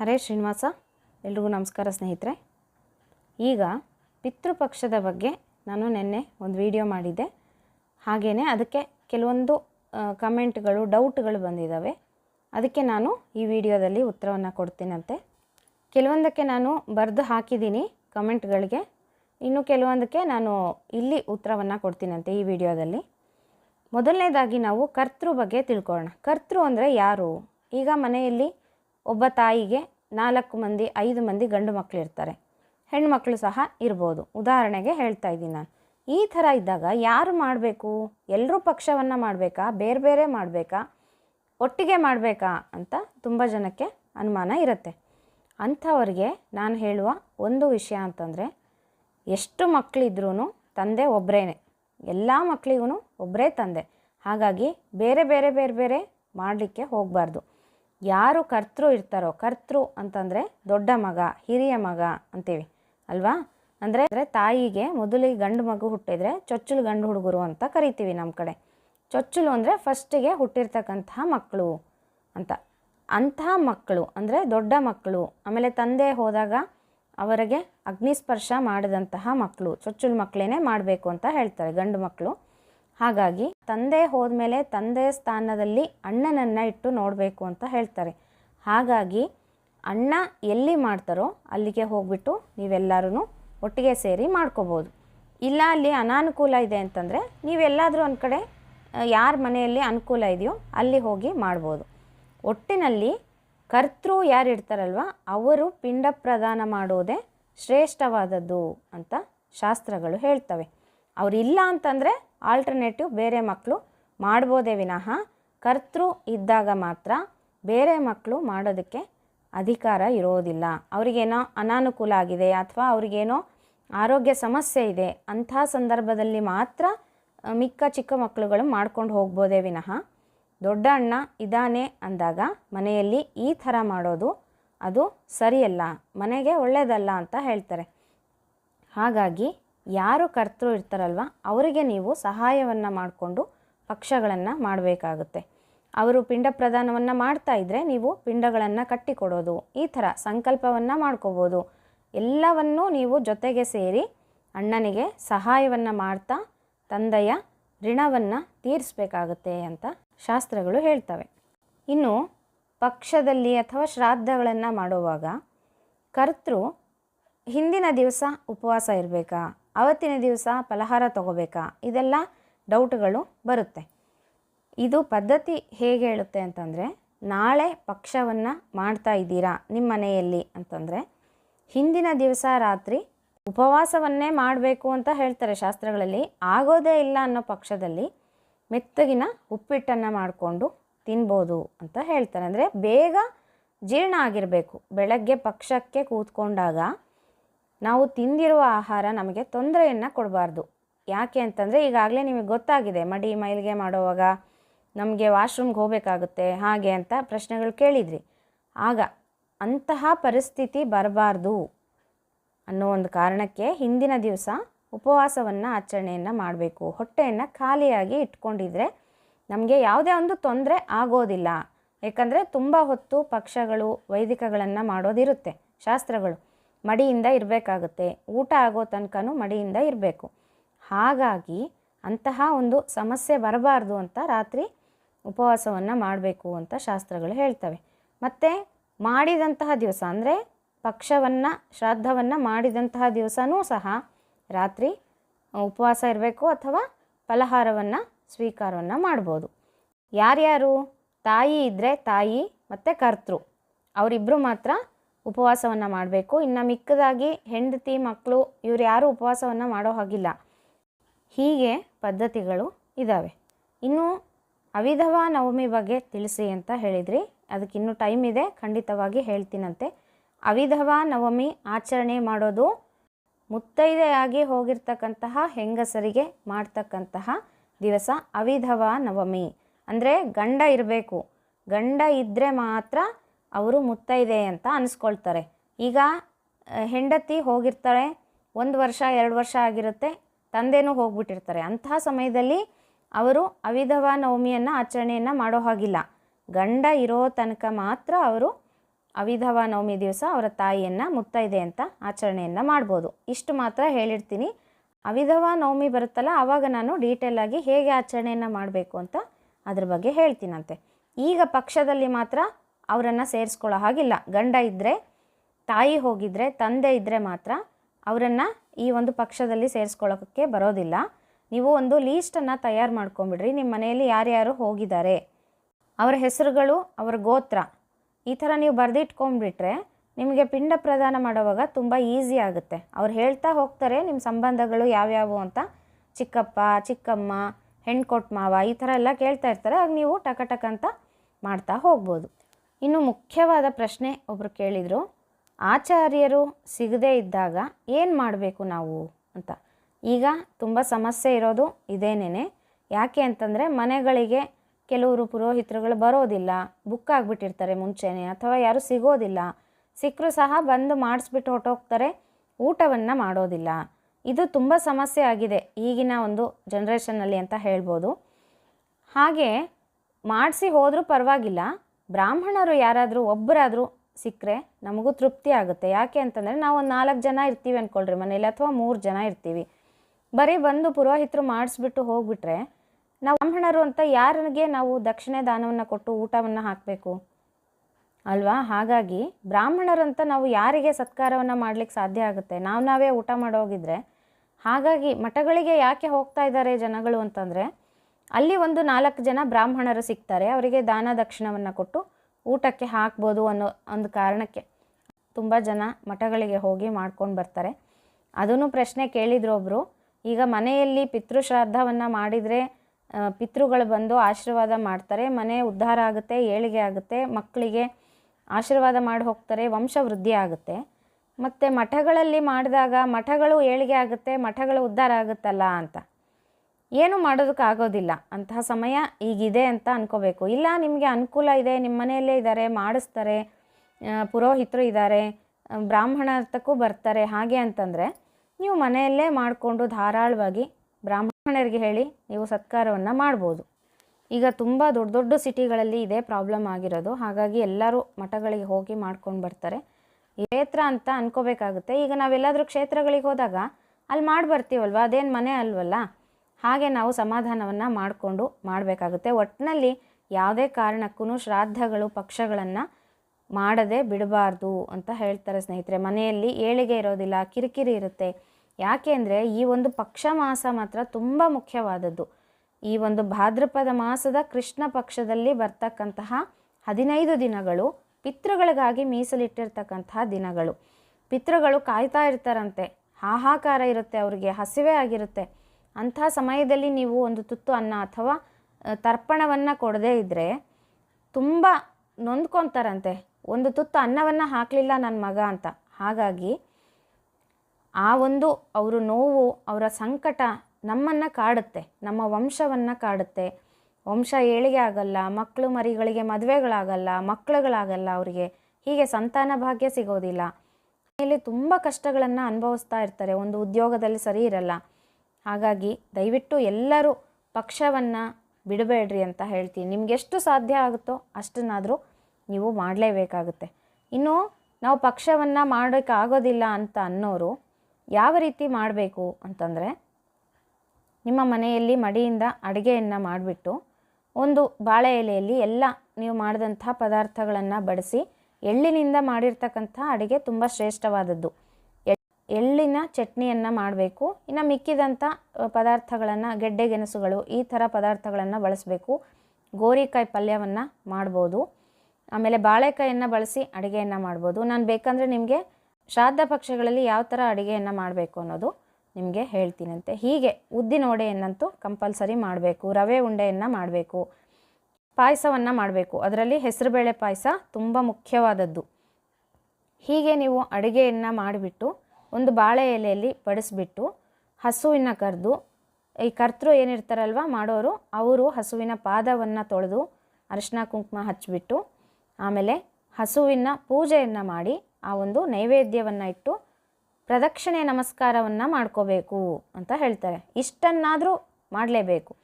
ಹರೇ ಶ್ರೀನಿವಾಸ, ಎಲ್ರಿಗೂ ನಮಸ್ಕಾರ ಸ್ನೇಹಿತರೆ. ಈಗ ಪಿತೃಪಕ್ಷದ ಬಗ್ಗೆ ನಾನು ನಿನ್ನೆ ಒಂದು ವಿಡಿಯೋ ಮಾಡಿದ್ದೆ. ಹಾಗೆಯೇ ಅದಕ್ಕೆ ಕೆಲವೊಂದು ಕಮೆಂಟ್ಗಳು, ಡೌಟ್ಗಳು ಬಂದಿದ್ದಾವೆ. ಅದಕ್ಕೆ ನಾನು ಈ ವಿಡಿಯೋದಲ್ಲಿ ಉತ್ತರವನ್ನು ಕೊಡ್ತೀನಂತೆ. ಕೆಲವೊಂದಕ್ಕೆ ನಾನು ಬರೆದು ಹಾಕಿದ್ದೀನಿ ಕಮೆಂಟ್ಗಳಿಗೆ. ಇನ್ನು ಕೆಲವೊಂದಕ್ಕೆ ನಾನು ಇಲ್ಲಿ ಉತ್ತರವನ್ನು ಕೊಡ್ತೀನಂತೆ ಈ ವಿಡಿಯೋದಲ್ಲಿ. ಮೊದಲನೇದಾಗಿ ನಾವು ಕರ್ತೃ ಬಗ್ಗೆ ತಿಳ್ಕೊಳ್ಳೋಣ. ಕರ್ತೃ ಅಂದರೆ ಯಾರು? ಈಗ ಮನೆಯಲ್ಲಿ ಒಬ್ಬ ತಾಯಿಗೆ ನಾಲ್ಕು ಮಂದಿ, ಐದು ಮಂದಿ ಗಂಡು ಮಕ್ಕಳು ಇರ್ತಾರೆ. ಹೆಣ್ಮಕ್ಳು ಸಹ ಇರ್ಬೋದು. ಉದಾಹರಣೆಗೆ ಹೇಳ್ತಾ ಇದ್ದೀನಿ ನಾನು. ಈ ಥರ ಇದ್ದಾಗ ಯಾರು ಮಾಡಬೇಕು? ಎಲ್ಲರೂ ಪಕ್ಷವನ್ನು ಮಾಡಬೇಕಾ? ಬೇರೆ ಬೇರೆ ಮಾಡಬೇಕಾ? ಒಟ್ಟಿಗೆ ಮಾಡಬೇಕಾ? ಅಂತ ತುಂಬ ಜನಕ್ಕೆ ಅನುಮಾನ ಇರುತ್ತೆ. ಅಂಥವ್ರಿಗೆ ನಾನು ಹೇಳುವ ಒಂದು ವಿಷಯ ಅಂತಂದರೆ, ಎಷ್ಟು ಮಕ್ಕಳಿದ್ರೂ ತಂದೆ ಒಬ್ಬರೇ ಎಲ್ಲ ಮಕ್ಕಳಿಗೂ ಒಬ್ಬರೇ ತಂದೆ. ಹಾಗಾಗಿ ಬೇರೆ ಬೇರೆ ಬೇರೆ ಬೇರೆ ಮಾಡಲಿಕ್ಕೆ ಹೋಗಬಾರ್ದು. ಯಾರು ಕರ್ತೃ ಇರ್ತಾರೋ, ಕರ್ತೃ ಅಂತಂದರೆ ದೊಡ್ಡ ಮಗ, ಹಿರಿಯ ಮಗ ಅಂತೀವಿ, ಅಲ್ವಾ? ಅಂದರೆ ಅಂದರೆ ತಾಯಿಗೆ ಮೊದಲಿಗೆ ಗಂಡು ಮಗು ಹುಟ್ಟಿದರೆ ಚೊಚ್ಚಲು ಗಂಡು ಹುಡುಗರು ಅಂತ ಕರಿತೀವಿ ನಮ್ಮ ಕಡೆ. ಚೊಚ್ಚಲು ಅಂದರೆ ಫಸ್ಟಿಗೆ ಹುಟ್ಟಿರ್ತಕ್ಕಂತಹ ಮಕ್ಕಳು ಅಂತ. ಅಂತಹ ಮಕ್ಕಳು ಅಂದರೆ ದೊಡ್ಡ ಮಕ್ಕಳು. ಆಮೇಲೆ ತಂದೆ ಹೋದಾಗ ಅವರಿಗೆ ಅಗ್ನಿಸ್ಪರ್ಶ ಮಾಡಿದಂತಹ ಮಕ್ಕಳು. ಚೊಚ್ಚಲು ಮಕ್ಕಳೇನೆ ಮಾಡಬೇಕು ಅಂತ ಹೇಳ್ತಾರೆ ಗಂಡು ಮಕ್ಕಳು. ಹಾಗಾಗಿ ತಂದೆ ಹೋದ್ಮೇಲೆ ತಂದೆ ಸ್ಥಾನದಲ್ಲಿ ಅಣ್ಣನನ್ನು ಇಟ್ಟು ನೋಡಬೇಕು ಅಂತ ಹೇಳ್ತಾರೆ. ಹಾಗಾಗಿ ಅಣ್ಣ ಎಲ್ಲಿ ಮಾಡ್ತಾರೋ ಅಲ್ಲಿಗೆ ಹೋಗ್ಬಿಟ್ಟು ನೀವೆಲ್ಲರೂ ಒಟ್ಟಿಗೆ ಸೇರಿ ಮಾಡ್ಕೋಬೋದು. ಇಲ್ಲ, ಅಲ್ಲಿ ಅನಾನುಕೂಲ ಇದೆ ಅಂತಂದರೆ ನೀವೆಲ್ಲಾದರೂ ಒಂದು ಕಡೆ ಯಾರ ಮನೆಯಲ್ಲಿ ಅನುಕೂಲ ಇದೆಯೋ ಅಲ್ಲಿ ಹೋಗಿ ಮಾಡ್ಬೋದು. ಒಟ್ಟಿನಲ್ಲಿ ಕರ್ತೃ ಯಾರು ಇರ್ತಾರಲ್ವ, ಅವರು ಪಿಂಡ ಪ್ರದಾನ ಮಾಡೋದೇ ಶ್ರೇಷ್ಠವಾದದ್ದು ಅಂತ ಶಾಸ್ತ್ರಗಳು ಹೇಳ್ತವೆ. ಅವರಿಲ್ಲ ಅಂತಂದರೆ ಆಲ್ಟರ್ನೇಟಿವ್ ಬೇರೆ ಮಕ್ಕಳು ಮಾಡ್ಬೋದೇ ವಿನಃ ಕರ್ತೃ ಇದ್ದಾಗ ಮಾತ್ರ ಬೇರೆ ಮಕ್ಕಳು ಮಾಡೋದಕ್ಕೆ ಅಧಿಕಾರ ಇರೋದಿಲ್ಲ. ಅವರಿಗೇನೋ ಅನಾನುಕೂಲ ಆಗಿದೆ ಅಥವಾ ಅವ್ರಿಗೇನೋ ಆರೋಗ್ಯ ಸಮಸ್ಯೆ ಇದೆ ಅಂಥ ಸಂದರ್ಭದಲ್ಲಿ ಮಾತ್ರ ಮಿಕ್ಕ ಚಿಕ್ಕ ಮಕ್ಕಳುಗಳು ಮಾಡ್ಕೊಂಡು ಹೋಗ್ಬೋದೇ ವಿನಃ ದೊಡ್ಡ ಅಣ್ಣ ಇದ್ದಾನೆ ಅಂದಾಗ ಮನೆಯಲ್ಲಿ ಈ ಥರ ಮಾಡೋದು ಅದು ಸರಿಯಲ್ಲ, ಮನೆಗೆ ಒಳ್ಳೆಯದಲ್ಲ ಅಂತ ಹೇಳ್ತಾರೆ. ಹಾಗಾಗಿ ಯಾರು ಕರ್ತರು ಇರ್ತಾರಲ್ವ, ಅವರಿಗೆ ನೀವು ಸಹಾಯವನ್ನು ಮಾಡಿಕೊಂಡು ಪಕ್ಷಗಳನ್ನು ಮಾಡಬೇಕಾಗುತ್ತೆ. ಅವರು ಪಿಂಡ ಪ್ರದಾನವನ್ನು ಮಾಡ್ತಾ ಇದ್ದರೆ ನೀವು ಪಿಂಡಗಳನ್ನು ಕಟ್ಟಿಕೊಡೋದು, ಈ ಥರ ಸಂಕಲ್ಪವನ್ನು ಮಾಡ್ಕೋಬೋದು. ಎಲ್ಲವನ್ನೂ ನೀವು ಜೊತೆಗೆ ಸೇರಿ ಅಣ್ಣನಿಗೆ ಸಹಾಯವನ್ನು ಮಾಡ್ತಾ ತಂದೆಯ ಋಣವನ್ನು ತೀರಿಸಬೇಕಾಗುತ್ತೆ ಅಂತ ಶಾಸ್ತ್ರಗಳು ಹೇಳ್ತವೆ. ಇನ್ನು ಪಕ್ಷದಲ್ಲಿ ಅಥವಾ ಶ್ರಾದ್ದಗಳನ್ನು ಮಾಡುವಾಗ ಕರ್ತೃ ಹಿಂದಿನ ದಿವಸ ಉಪವಾಸ ಇರಬೇಕಾ? ಅವತ್ತಿನ ದಿವಸ ಫಲಹಾರ ತಗೋಬೇಕಾ? ಇದೆಲ್ಲ ಡೌಟ್ಗಳು ಬರುತ್ತೆ. ಇದು ಪದ್ಧತಿ ಹೇಗೆ ಹೇಳುತ್ತೆ ಅಂತಂದರೆ, ನಾಳೆ ಪಕ್ಷವನ್ನು ಮಾಡ್ತಾ ಇದ್ದೀರಾ ನಿಮ್ಮ ಮನೆಯಲ್ಲಿ ಅಂತಂದರೆ, ಹಿಂದಿನ ದಿವಸ ರಾತ್ರಿ ಉಪವಾಸವನ್ನೇ ಮಾಡಬೇಕು ಅಂತ ಹೇಳ್ತಾರೆ ಶಾಸ್ತ್ರಗಳಲ್ಲಿ, ಆಗೋದೇ ಇಲ್ಲ ಅನ್ನೋ ಪಕ್ಷದಲ್ಲಿ ಮೆತ್ತಗಿನ ಉಪ್ಪಿಟ್ಟನ್ನು ಮಾಡಿಕೊಂಡು ತಿನ್ಬೋದು ಅಂತ ಹೇಳ್ತಾರೆ. ಅಂದರೆ ಬೇಗ ಜೀರ್ಣ ಆಗಿರಬೇಕು. ಬೆಳಗ್ಗೆ ಪಕ್ಷಕ್ಕೆ ಕೂತ್ಕೊಂಡಾಗ ನಾವು ತಿಂದಿರುವ ಆಹಾರ ನಮಗೆ ತೊಂದರೆಯನ್ನು ಕೊಡಬಾರ್ದು. ಯಾಕೆ ಅಂತಂದರೆ ಈಗಾಗಲೇ ನಿಮಗೆ ಗೊತ್ತಾಗಿದೆ, ಮಡಿ, ಮೈಲಿಗೆ ಮಾಡುವಾಗ ನಮಗೆ ವಾಶ್ರೂಮ್ಗೆ ಹೋಗಬೇಕಾಗುತ್ತೆ, ಹಾಗೆ ಅಂತ ಪ್ರಶ್ನೆಗಳು ಕೇಳಿದ್ರಿ. ಆಗ ಅಂತಹ ಪರಿಸ್ಥಿತಿ ಬರಬಾರ್ದು ಅನ್ನೋ ಒಂದು ಕಾರಣಕ್ಕೆ ಹಿಂದಿನ ದಿವಸ ಉಪವಾಸವನ್ನು ಆಚರಣೆಯನ್ನು ಮಾಡಬೇಕು. ಹೊಟ್ಟೆಯನ್ನು ಖಾಲಿಯಾಗಿ ಇಟ್ಕೊಂಡಿದ್ರೆ ನಮಗೆ ಯಾವುದೇ ಒಂದು ತೊಂದರೆ ಆಗೋದಿಲ್ಲ. ಏಕೆಂದರೆ ತುಂಬ ಹೊತ್ತು ಪಕ್ಷಗಳು, ವೈದಿಕಗಳನ್ನು ಮಾಡೋದಿರುತ್ತೆ, ಶಾಸ್ತ್ರಗಳು. ಮಡಿಯಿಂದ ಇರಬೇಕಾಗುತ್ತೆ. ಊಟ ಆಗೋ ತನಕನೂ ಮಡಿಯಿಂದ ಇರಬೇಕು. ಹಾಗಾಗಿ ಅಂತಹ ಒಂದು ಸಮಸ್ಯೆ ಬರಬಾರ್ದು ಅಂತ ರಾತ್ರಿ ಉಪವಾಸವನ್ನು ಮಾಡಬೇಕು ಅಂತ ಶಾಸ್ತ್ರಗಳು ಹೇಳ್ತವೆ. ಮತ್ತು ಮಾಡಿದಂತಹ ದಿವಸ ಅಂದರೆ ಪಕ್ಷವನ್ನು, ಶ್ರಾದ್ದವನ್ನು ಮಾಡಿದಂತಹ ದಿವಸನೂ ಸಹ ರಾತ್ರಿ ಉಪವಾಸ ಇರಬೇಕು ಅಥವಾ ಫಲಹಾರವನ್ನು, ಸ್ವೀಕಾರವನ್ನು ಮಾಡ್ಬೋದು. ಯಾರ್ಯಾರು ತಾಯಿ ಇದ್ದರೆ ತಾಯಿ, ಮತ್ತು ಕರ್ತೃ. ಅವರಿಬ್ಬರು ಮಾತ್ರ ಉಪವಾಸವನ್ನು ಮಾಡಬೇಕು. ಇನ್ನು ಮಿಕ್ಕದಾಗಿ ಹೆಂಡತಿ ಮಕ್ಕಳು ಇವ್ರು ಯಾರೂ ಉಪವಾಸವನ್ನು ಮಾಡೋ ಹಾಗಿಲ್ಲ. ಹೀಗೆ ಪದ್ಧತಿಗಳು ಇದ್ದಾವೆ ಇನ್ನು ಅವಿಧವ ನವಮಿ ಬಗ್ಗೆ ತಿಳಿಸಿ ಅಂತ ಹೇಳಿದ್ರಿ. ಅದಕ್ಕೆ ಇನ್ನೂ ಟೈಮ್ ಇದೆ. ಖಂಡಿತವಾಗಿ ಹೇಳ್ತೀನಂತೆ. ಅವಿಧವ ನವಮಿ ಆಚರಣೆ ಮಾಡೋದು ಮುತ್ತೈದೆಯಾಗಿ ಹೋಗಿರ್ತಕ್ಕಂತಹ ಹೆಂಗಸರಿಗೆ ಮಾಡ್ತಕ್ಕಂತಹ ದಿವಸ ಅವಿಧವ ನವಮಿ. ಅಂದರೆ ಗಂಡ ಇರಬೇಕು. ಗಂಡ ಇದ್ದರೆ ಮಾತ್ರ ಅವರು ಮುತ್ತೈದೆ ಅಂತ ಅನಿಸ್ಕೊಳ್ತಾರೆ. ಈಗ ಹೆಂಡತಿ ಹೋಗಿರ್ತಾರೆ ಒಂದು ವರ್ಷ, ಎರಡು ವರ್ಷ ಆಗಿರುತ್ತೆ, ತಂದೆನೂ ಹೋಗ್ಬಿಟ್ಟಿರ್ತಾರೆ. ಅಂತಹ ಸಮಯದಲ್ಲಿ ಅವರು ಅವಿಧವ ನವಮಿಯನ್ನು ಆಚರಣೆಯನ್ನು ಮಾಡೋ ಹಾಗಿಲ್ಲ. ಗಂಡ ಇರೋ ತನಕ ಮಾತ್ರ ಅವರು ಅವಿಧವ ನವಮಿ ದಿವಸ ಅವರ ತಾಯಿಯನ್ನು ಮುತ್ತೈದೆ ಅಂತ ಆಚರಣೆಯನ್ನು ಮಾಡ್ಬೋದು. ಇಷ್ಟು ಮಾತ್ರ ಹೇಳಿರ್ತೀನಿ. ಅವಿಧವ ನವಮಿ ಬರುತ್ತಲ್ಲ ಆವಾಗ ನಾನು ಡೀಟೇಲ್ ಆಗಿ ಹೇಗೆ ಆಚರಣೆಯನ್ನು ಮಾಡಬೇಕು ಅಂತ ಅದ್ರ ಬಗ್ಗೆ ಹೇಳ್ತೀನಂತೆ. ಈಗ ಪಕ್ಷದಲ್ಲಿ ಮಾತ್ರ ಅವರನ್ನು ಸೇರಿಸ್ಕೊಳ್ಳೋ ಹಾಗಿಲ್ಲ. ಗಂಡ ಇದ್ದರೆ ತಾಯಿ ಹೋಗಿದ್ರೆ, ತಂದೆ ಇದ್ದರೆ ಮಾತ್ರ ಅವರನ್ನು ಈ ಒಂದು ಪಕ್ಷದಲ್ಲಿ ಸೇರಿಸ್ಕೊಳ್ಳೋಕ್ಕೆ ಬರೋದಿಲ್ಲ. ನೀವು ಒಂದು ಲೀಸ್ಟನ್ನು ತಯಾರು ಮಾಡ್ಕೊಂಬಿಡ್ರಿ. ನಿಮ್ಮ ಮನೆಯಲ್ಲಿ ಯಾರ್ಯಾರು ಹೋಗಿದ್ದಾರೆ, ಅವರ ಹೆಸರುಗಳು, ಅವರ ಗೋತ್ರ, ಈ ಥರ ನೀವು ಬರೆದಿಟ್ಕೊಂಡ್ಬಿಟ್ರೆ ನಿಮಗೆ ಪಿಂಡ ಪ್ರದಾನ ಮಾಡುವಾಗ ತುಂಬ ಈಸಿ ಆಗುತ್ತೆ. ಅವ್ರು ಹೇಳ್ತಾ ಹೋಗ್ತಾರೆ ನಿಮ್ಮ ಸಂಬಂಧಗಳು ಯಾವ್ಯಾವು ಅಂತ. ಚಿಕ್ಕಪ್ಪ, ಚಿಕ್ಕಮ್ಮ ಹೆಣ್ಕೊಟ್ಟು ಮಾವ, ಈ ಥರ ಎಲ್ಲ ಕೇಳ್ತಾ ಇರ್ತಾರೆ. ಆಗ ನೀವು ಟಕ ಟಕ ಅಂತ ಮಾಡ್ತಾ ಹೋಗ್ಬೋದು. ಇನ್ನು ಮುಖ್ಯವಾದ ಪ್ರಶ್ನೆ ಒಬ್ಬರು ಕೇಳಿದರು, ಆಚಾರ್ಯರು ಸಿಗದೇ ಇದ್ದಾಗ ಏನು ಮಾಡಬೇಕು ನಾವು? ಅಂತ. ಈಗ ತುಂಬ ಸಮಸ್ಯೆ ಇರೋದು ಇದೇನೇ ಯಾಕೆ ಅಂತಂದರೆ ಮನೆಗಳಿಗೆ ಕೆಲವರು ಪುರೋಹಿತರುಗಳು ಬರೋದಿಲ್ಲ, ಬುಕ್ ಆಗಿಬಿಟ್ಟಿರ್ತಾರೆ ಮುಂಚೆನೇ, ಅಥವಾ ಯಾರೂ ಸಿಗೋದಿಲ್ಲ. ಸಿಕ್ಕರೂ ಸಹ ಬಂದು ಮಾಡಿಸ್ಬಿಟ್ಟು ಹೊಟ್ಟೋಗ್ತಾರೆ ಊಟವನ್ನು ಮಾಡೋದಿಲ್ಲ. ಇದು ತುಂಬ ಸಮಸ್ಯೆ ಆಗಿದೆ ಈಗಿನ ಒಂದು ಜನ್ರೇಷನ್ನಲ್ಲಿ ಅಂತ ಹೇಳ್ಬೋದು. ಹಾಗೆ ಮಾಡಿಸಿ ಹೋದರೂ ಪರವಾಗಿಲ್ಲ ಬ್ರಾಹ್ಮಣರು ಯಾರಾದರೂ ಒಬ್ಬರಾದರೂ ಸಿಕ್ಕರೆ ನಮಗೂ ತೃಪ್ತಿ ಆಗುತ್ತೆ. ಯಾಕೆ ಅಂತಂದರೆ ನಾವು ಒಂದು ನಾಲ್ಕು ಜನ ಇರ್ತೀವಿ ಅಂದ್ಕೊಳ್ರಿ ಮನೇಲಿ ಅಥವಾ ಮೂರು ಜನ ಇರ್ತೀವಿ. ಬರೀ ಬಂದು ಪುರೋಹಿತರು ಮಾಡಿಸ್ಬಿಟ್ಟು ಹೋಗ್ಬಿಟ್ರೆ ನಾವು ಬ್ರಾಹ್ಮಣರು ಅಂತ ಯಾರಿಗೆ ನಾವು ದಕ್ಷಿಣೆ ದಾನವನ್ನು ಕೊಟ್ಟು ಊಟವನ್ನು ಹಾಕಬೇಕು? ಅಲ್ವಾ? ಹಾಗಾಗಿ ಬ್ರಾಹ್ಮಣರಂತ ನಾವು ಯಾರಿಗೆ ಸತ್ಕಾರವನ್ನು ಮಾಡಲಿಕ್ಕೆ ಸಾಧ್ಯ ಆಗುತ್ತೆ? ನಾವು ನಾವೇ ಊಟ ಮಾಡೋಗಿದ್ರೆ ಹಾಗಾಗಿ ಮಠಗಳಿಗೆ ಯಾಕೆ ಹೋಗ್ತಾ ಇದ್ದಾರೆ ಜನಗಳು ಅಂತಂದರೆ ಅಲ್ಲಿ ಒಂದು ನಾಲ್ಕು ಜನ ಬ್ರಾಹ್ಮಣರು ಸಿಗ್ತಾರೆ. ಅವರಿಗೆ ದಾನ ದಕ್ಷಿಣವನ್ನು ಕೊಟ್ಟು ಊಟಕ್ಕೆ ಹಾಕ್ಬೋದು ಅನ್ನೋ ಒಂದು ಕಾರಣಕ್ಕೆ ತುಂಬ ಜನ ಮಠಗಳಿಗೆ ಹೋಗಿ ಮಾಡ್ಕೊಂಡು ಬರ್ತಾರೆ. ಅದನ್ನು ಪ್ರಶ್ನೆ ಕೇಳಿದ್ರು ಒಬ್ಬರು ಈಗ ಮನೆಯಲ್ಲಿ ಪಿತೃಶ್ರಾದ್ದವನ್ನು ಮಾಡಿದರೆ ಪಿತೃಗಳು ಬಂದು ಆಶೀರ್ವಾದ ಮಾಡ್ತಾರೆ, ಮನೆ ಉದ್ಧಾರ ಆಗುತ್ತೆ, ಏಳಿಗೆ ಆಗುತ್ತೆ, ಮಕ್ಕಳಿಗೆ ಆಶೀರ್ವಾದ ಮಾಡಿ ಹೋಗ್ತಾರೆ ವಂಶವೃದ್ಧಿ ಆಗುತ್ತೆ. ಮತ್ತು ಮಠಗಳಲ್ಲಿ ಮಾಡಿದಾಗ ಮಠಗಳು ಏಳಿಗೆ ಆಗುತ್ತೆ, ಮಠಗಳು ಉದ್ಧಾರ ಆಗುತ್ತಲ್ಲ ಅಂತ. ಏನು ಮಾಡೋದಕ್ಕಾಗೋದಿಲ್ಲ ಅಂತಹ ಸಮಯ ಈಗಿದೆ ಅಂತ ಅನ್ಕೋಬೇಕು. ಇಲ್ಲ, ನಿಮಗೆ ಅನುಕೂಲ ಇದೆ ನಿಮ್ಮ ಮನೆಯಲ್ಲೇ ಇದ್ದಾರೆ ಮಾಡಿಸ್ತಾರೆ ಪುರೋಹಿತರು ಇದ್ದಾರೆ ಬ್ರಾಹ್ಮಣರ್ಥಕ್ಕೂ ಬರ್ತಾರೆ. ಹಾಗೆ ಅಂತಂದರೆ ನೀವು ಮನೆಯಲ್ಲೇ ಮಾಡಿಕೊಂಡು ಧಾರಾಳವಾಗಿ ಬ್ರಾಹ್ಮಣರಿಗೆ ಹೇಳಿ ನೀವು ಸತ್ಕಾರವನ್ನು ಮಾಡ್ಬೋದು. ಈಗ ತುಂಬ ದೊಡ್ಡ ದೊಡ್ಡ ಸಿಟಿಗಳಲ್ಲಿ ಇದೇ ಪ್ರಾಬ್ಲಮ್ ಆಗಿರೋದು. ಹಾಗಾಗಿ ಎಲ್ಲರೂ ಮಠಗಳಿಗೆ ಹೋಗಿ ಮಾಡ್ಕೊಂಡು ಬರ್ತಾರೆ. ಕ್ಷೇತ್ರ ಅಂತ ಅನ್ಕೋಬೇಕಾಗುತ್ತೆ. ಈಗ ನಾವೆಲ್ಲಾದರೂ ಕ್ಷೇತ್ರಗಳಿಗೆ ಹೋದಾಗ ಅಲ್ಲಿ ಮಾಡಿ ಬರ್ತೀವಲ್ವ ಅದೇನು ಮನೆ ಅಲ್ವಲ್ಲ? ಹಾಗೆ ನಾವು ಸಮಾಧಾನವನ್ನು ಮಾಡಿಕೊಂಡು ಮಾಡಬೇಕಾಗುತ್ತೆ. ಒಟ್ಟಿನಲ್ಲಿ ಯಾವುದೇ ಕಾರಣಕ್ಕೂ ಶ್ರಾದ್ದಗಳು, ಪಕ್ಷಗಳನ್ನು ಮಾಡದೆ ಬಿಡಬಾರ್ದು ಅಂತ ಹೇಳ್ತಾರೆ ಸ್ನೇಹಿತರೆ. ಮನೆಯಲ್ಲಿ ಏಳಿಗೆ ಇರೋದಿಲ್ಲ, ಕಿರಿಕಿರಿ ಇರುತ್ತೆ. ಯಾಕೆ ಅಂದರೆ ಈ ಒಂದು ಪಕ್ಷ ಮಾಸ ಮಾತ್ರ ತುಂಬ ಮುಖ್ಯವಾದದ್ದು. ಈ ಒಂದು ಭಾದ್ರಪದ ಮಾಸದ ಕೃಷ್ಣ ಪಕ್ಷದಲ್ಲಿ ಬರ್ತಕ್ಕಂತಹ ಹದಿನೈದು ದಿನಗಳು ಪಿತೃಗಳಿಗಾಗಿ ಮೀಸಲಿಟ್ಟಿರ್ತಕ್ಕಂತಹ ದಿನಗಳು. ಪಿತೃಗಳು ಕಾಯ್ತಾ ಇರ್ತಾರಂತೆ. ಹಾಹಾಕಾರ ಇರುತ್ತೆ, ಅವರಿಗೆ ಹಸಿವೆ ಆಗಿರುತ್ತೆ. ಅಂತಹ ಸಮಯದಲ್ಲಿ ನೀವು ಒಂದು ತುತ್ತು ಅನ್ನ ಅಥವಾ ತರ್ಪಣವನ್ನು ಕೊಡದೇ ಇದ್ದರೆ ತುಂಬ ನೊಂದ್ಕೊತಾರಂತೆ. ಒಂದು ತುತ್ತು ಅನ್ನವನ್ನು ಹಾಕಲಿಲ್ಲ ನನ್ನ ಮಗ ಅಂತ. ಹಾಗಾಗಿ ಆ ಒಂದು ಅವರ ನೋವು, ಅವರ ಸಂಕಟ ನಮ್ಮನ್ನು ಕಾಡುತ್ತೆ. ನಮ್ಮ ವಂಶವನ್ನು ಕಾಡುತ್ತೆ. ವಂಶ ಏಳಿಗೆ ಆಗಲ್ಲ ಮಕ್ಕಳು ಮರಿಗಳಿಗೆ ಮದುವೆಗಳಾಗಲ್ಲ, ಮಕ್ಕಳುಗಳಾಗಲ್ಲ ಅವರಿಗೆ. ಹೀಗೆ ಸಂತಾನ ಭಾಗ್ಯ ಸಿಗೋದಿಲ್ಲ. ಇಲ್ಲಿ ತುಂಬ ಕಷ್ಟಗಳನ್ನು ಅನುಭವಿಸ್ತಾ ಇರ್ತಾರೆ. ಒಂದು ಉದ್ಯೋಗದಲ್ಲಿ ಸರಿ ಇರಲ್ಲ. ಹಾಗಾಗಿ ದಯವಿಟ್ಟು ಎಲ್ಲರೂ ಪಕ್ಷವನ್ನು ಬಿಡಬೇಡ್ರಿ ಅಂತ ಹೇಳ್ತೀನಿ. ನಿಮ್ಗೆ ಎಷ್ಟು ಸಾಧ್ಯ ಆಗುತ್ತೋ ಅಷ್ಟನ್ನಾದರೂ ನೀವು ಮಾಡಲೇಬೇಕಾಗುತ್ತೆ. ಇನ್ನು ನಾವು ಪಕ್ಷವನ್ನು ಮಾಡೋಕ್ಕಾಗೋದಿಲ್ಲ ಅಂತ ಅನ್ನೋರು ಯಾವ ರೀತಿ ಮಾಡಬೇಕು ಅಂತಂದರೆ ನಿಮ್ಮ ಮನೆಯಲ್ಲಿ ಮಡಿಯಿಂದ ಅಡುಗೆಯನ್ನು ಮಾಡಿಬಿಟ್ಟು ಒಂದು ಬಾಳೆ ಎಲೆಯಲ್ಲಿ ಎಲ್ಲ ನೀವು ಮಾಡಿದಂಥ ಪದಾರ್ಥಗಳನ್ನು ಬಡಿಸಿ ಎಳ್ಳಿನಿಂದ ಮಾಡಿರ್ತಕ್ಕಂಥ ಅಡುಗೆ ತುಂಬ ಶ್ರೇಷ್ಠವಾದದ್ದು. ಎಳ್ಳಿನ ಚಟ್ನಿಯನ್ನು ಮಾಡಬೇಕು. ಇನ್ನು ಮಿಕ್ಕಿದಂಥ ಪದಾರ್ಥಗಳನ್ನು, ಗೆಡ್ಡೆ, ಗೆಣಸುಗಳು ಈ ಥರ ಪದಾರ್ಥಗಳನ್ನು ಬಳಸಬೇಕು. ಗೋರಿಕಾಯಿ ಪಲ್ಯವನ್ನು ಮಾಡ್ಬೋದು. ಆಮೇಲೆ ಬಾಳೆಕಾಯಿಯನ್ನು ಬಳಸಿ ಅಡುಗೆಯನ್ನು ಮಾಡ್ಬೋದು. ನಾನು ಬೇಕಂದರೆ ನಿಮಗೆ ಶ್ರಾದ್ದ ಪಕ್ಷಗಳಲ್ಲಿ ಯಾವ ಥರ ಅಡುಗೆಯನ್ನು ಮಾಡಬೇಕು ಅನ್ನೋದು ನಿಮಗೆ ಹೇಳ್ತೀನಂತೆ. ಹೀಗೆ ಉದ್ದಿನ ವಡೆಯನ್ನಂತೂ ಕಂಪಲ್ಸರಿ ಮಾಡಬೇಕು. ರವೆ ಉಂಡೆಯನ್ನು ಮಾಡಬೇಕು. ಪಾಯಸವನ್ನು ಮಾಡಬೇಕು. ಅದರಲ್ಲಿ ಹೆಸರುಬೇಳೆ ಪಾಯಸ ತುಂಬ ಮುಖ್ಯವಾದದ್ದು. ಹೀಗೆ ನೀವು ಅಡುಗೆಯನ್ನು ಮಾಡಿಬಿಟ್ಟು ಒಂದು ಬಾಳೆ ಎಲೆಯಲ್ಲಿ ಬಡಿಸ್ಬಿಟ್ಟು ಹಸುವಿನ ಕರೆದು, ಈ ಕರ್ತೃ ಏನಿರ್ತಾರಲ್ವ ಮಾಡೋರು, ಅವರು ಹಸುವಿನ ಪಾದವನ್ನು ತೊಳೆದು ಅರಿಶಿನ ಕುಂಕುಮ ಹಚ್ಚಿಬಿಟ್ಟು ಆಮೇಲೆ ಹಸುವಿನ ಪೂಜೆಯನ್ನು ಮಾಡಿ ಆ ಒಂದು ನೈವೇದ್ಯವನ್ನು ಇಟ್ಟು ಪ್ರದಕ್ಷಿಣೆ ನಮಸ್ಕಾರವನ್ನು ಮಾಡ್ಕೋಬೇಕು ಅಂತ ಹೇಳ್ತಾರೆ. ಇಷ್ಟನ್ನಾದರೂ ಮಾಡಲೇಬೇಕು.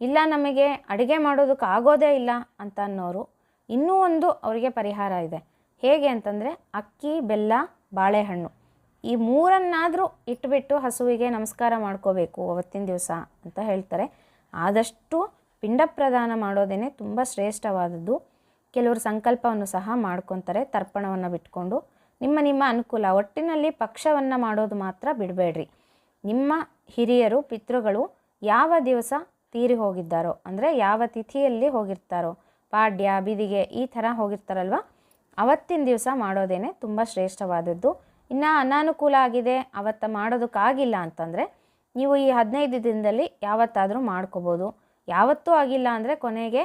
ಇಲ್ಲ ನಮಗೆ ಅಡುಗೆ ಮಾಡೋದಕ್ಕೆ ಆಗೋದೇ ಇಲ್ಲ ಅಂತ ಅನ್ನೋರು ಇನ್ನೂ ಒಂದು ಅವರಿಗೆ ಪರಿಹಾರ ಇದೆ. ಹೇಗೆ ಅಂತಂದರೆ ಅಕ್ಕಿ, ಬೆಲ್ಲ, ಬಾಳೆಹಣ್ಣು. ಈ ಮೂರನ್ನಾದರೂ ಇಟ್ಬಿಟ್ಟು ಹಸುವಿಗೆ ನಮಸ್ಕಾರ ಮಾಡ್ಕೋಬೇಕು ಅವತ್ತಿನ ದಿವಸ ಅಂತ ಹೇಳ್ತಾರೆ. ಆದಷ್ಟು ಪಿಂಡ ಪ್ರದಾನ ಮಾಡೋದೇ ತುಂಬ ಶ್ರೇಷ್ಠವಾದದ್ದು. ಕೆಲವರು ಸಂಕಲ್ಪವನ್ನು ಸಹ ಮಾಡ್ಕೊತಾರೆ, ತರ್ಪಣವನ್ನು ಬಿಟ್ಕೊಂಡು. ನಿಮ್ಮ ನಿಮ್ಮ ಅನುಕೂಲ, ಒಟ್ಟಿನಲ್ಲಿ ಪಕ್ಷವನ್ನು ಮಾಡೋದು ಮಾತ್ರ ಬಿಡಬೇಡ್ರಿ. ನಿಮ್ಮ ಹಿರಿಯರು, ಪಿತೃಗಳು ಯಾವ ದಿವಸ ತೀರಿ ಹೋಗಿದ್ದಾರೋ, ಅಂದರೆ ಯಾವ ತಿಥಿಯಲ್ಲಿ ಹೋಗಿರ್ತಾರೋ, ಪಾಡ್ಯ, ಬಿದಿಗೆ ಈ ಥರ ಹೋಗಿರ್ತಾರಲ್ವ, ಅವತ್ತಿನ ದಿವಸ ಮಾಡೋದೇನೆ ತುಂಬ ಶ್ರೇಷ್ಠವಾದದ್ದು. ಇನ್ನು ಅನಾನುಕೂಲ ಆಗಿದೆ, ಅವತ್ತು ಮಾಡೋದಕ್ಕಾಗಿಲ್ಲ ಅಂತಂದರೆ ನೀವು ಈ ಹದಿನೈದು ದಿನದಲ್ಲಿ ಯಾವತ್ತಾದರೂ ಮಾಡ್ಕೋಬೋದು. ಯಾವತ್ತೂ ಆಗಿಲ್ಲ ಅಂದರೆ ಕೊನೆಗೆ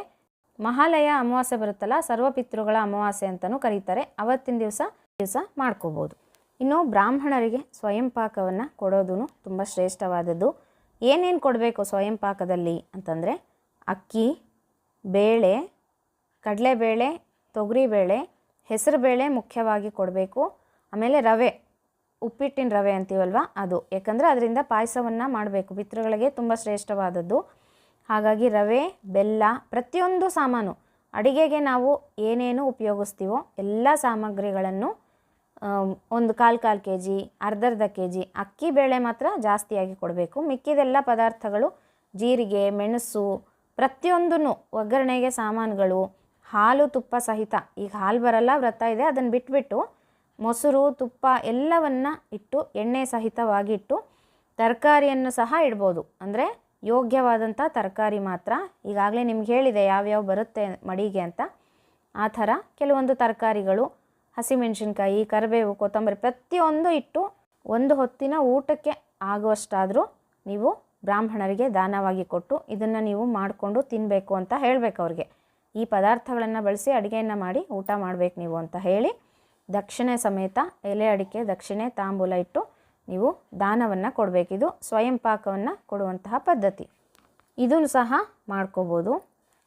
ಮಹಾಲಯ ಅಮಾವಾಸ್ಯೆ ಬರುತ್ತಲ್ಲ, ಸರ್ವಪಿತೃಗಳ ಅಮಾವಾಸ್ಯೆ ಅಂತಲೂ ಕರೀತಾರೆ. ಅವತ್ತಿನ ದಿವಸ ದಿವಸ ಮಾಡ್ಕೋಬೋದು. ಇನ್ನು ಬ್ರಾಹ್ಮಣರಿಗೆ ಸ್ವಯಂ ಪಾಕವನ್ನು ಕೊಡೋದು ತುಂಬ ಶ್ರೇಷ್ಠವಾದದ್ದು. ಏನೇನು ಕೊಡಬೇಕು ಸ್ವಯಂ ಪಾಕದಲ್ಲಿ ಅಂತಂದರೆ ಅಕ್ಕಿ, ಬೇಳೆ, ಕಡಲೆಬೇಳೆ, ತೊಗರಿಬೇಳೆ, ಹೆಸರುಬೇಳೆ ಮುಖ್ಯವಾಗಿ ಕೊಡಬೇಕು. ಆಮೇಲೆ ರವೆ, ಉಪ್ಪಿಟ್ಟಿನ ರವೆ ಅಂತೀವಲ್ವ ಅದು. ಯಾಕಂದರೆ ಅದರಿಂದ ಪಾಯಸವನ್ನು ಮಾಡಬೇಕು. ಪಿತೃಗಳಿಗೆ ತುಂಬ ಶ್ರೇಷ್ಠವಾದದ್ದು. ಹಾಗಾಗಿ ರವೆ, ಬೆಲ್ಲ, ಪ್ರತಿಯೊಂದು ಸಾಮಾನು, ಅಡಿಗೆಗೆ ನಾವು ಏನೇನು ಉಪಯೋಗಿಸ್ತೀವೋ ಎಲ್ಲ ಸಾಮಗ್ರಿಗಳನ್ನು ಒಂದು ಕಾಲು ಕಾಲು ಕೆ ಜಿ ಅರ್ಧರ್ಧ ಅರ್ಧ ಕೆ ಜಿ ಅಕ್ಕಿ ಬೇಳೆ ಮಾತ್ರ ಜಾಸ್ತಿಯಾಗಿ ಕೊಡಬೇಕು. ಮಿಕ್ಕಿದೆಲ್ಲ ಪದಾರ್ಥಗಳು ಜೀರಿಗೆ, ಮೆಣಸು ಪ್ರತಿಯೊಂದೂ ಒಗ್ಗರಣೆಗೆ ಸಾಮಾನುಗಳು, ಹಾಲು ತುಪ್ಪ ಸಹಿತ. ಈಗ ಹಾಲು ಬರಲ್ಲ, ವ್ರತ ಇದೆ. ಅದನ್ನು ಬಿಟ್ಬಿಟ್ಟು ಮೊಸರು, ತುಪ್ಪ ಎಲ್ಲವನ್ನು ಇಟ್ಟು, ಎಣ್ಣೆ ಸಹಿತವಾಗಿ ಇಟ್ಟು ತರಕಾರಿಯನ್ನು ಸಹ ಇಡ್ಬೋದು. ಅಂದರೆ ಯೋಗ್ಯವಾದಂಥ ತರಕಾರಿ ಮಾತ್ರ. ಈಗಾಗಲೇ ನಿಮ್ಗೆ ಹೇಳಿದೆ ಯಾವ್ಯಾವ ಬರುತ್ತೆ ಮಡಿಗೆ ಅಂತ. ಆ ಥರ ಕೆಲವೊಂದು ತರಕಾರಿಗಳು, ಹಸಿಮೆಣಸಿನ್ಕಾಯಿ, ಕರಿಬೇವು, ಕೊತ್ತಂಬರಿ ಪ್ರತಿಯೊಂದು ಇಟ್ಟು ಒಂದು ಹೊತ್ತಿನ ಊಟಕ್ಕೆ ಆಗುವಷ್ಟಾದರೂ ನೀವು ಬ್ರಾಹ್ಮಣರಿಗೆ ದಾನವಾಗಿ ಕೊಟ್ಟು ಇದನ್ನು ನೀವು ಮಾಡಿಕೊಂಡು ತಿನ್ನಬೇಕು ಅಂತ ಹೇಳಬೇಕು ಅವ್ರಿಗೆ. ಈ ಪದಾರ್ಥಗಳನ್ನು ಬಳಸಿ ಅಡುಗೆಯನ್ನು ಮಾಡಿ ಊಟ ಮಾಡಬೇಕು ನೀವು ಅಂತ ಹೇಳಿ ದಕ್ಷಿಣೆ ಸಮೇತ ಎಲೆ ಅಡಿಕೆ ದಕ್ಷಿಣೆ ತಾಂಬೂಲ ಇಟ್ಟು ನೀವು ದಾನವನ್ನು ಕೊಡಬೇಕು. ಇದು ಸ್ವಯಂ ಪಾಕವನ್ನು ಕೊಡುವಂತಹ ಪದ್ಧತಿ. ಇದನ್ನು ಸಹ ಮಾಡ್ಕೋಬೋದು.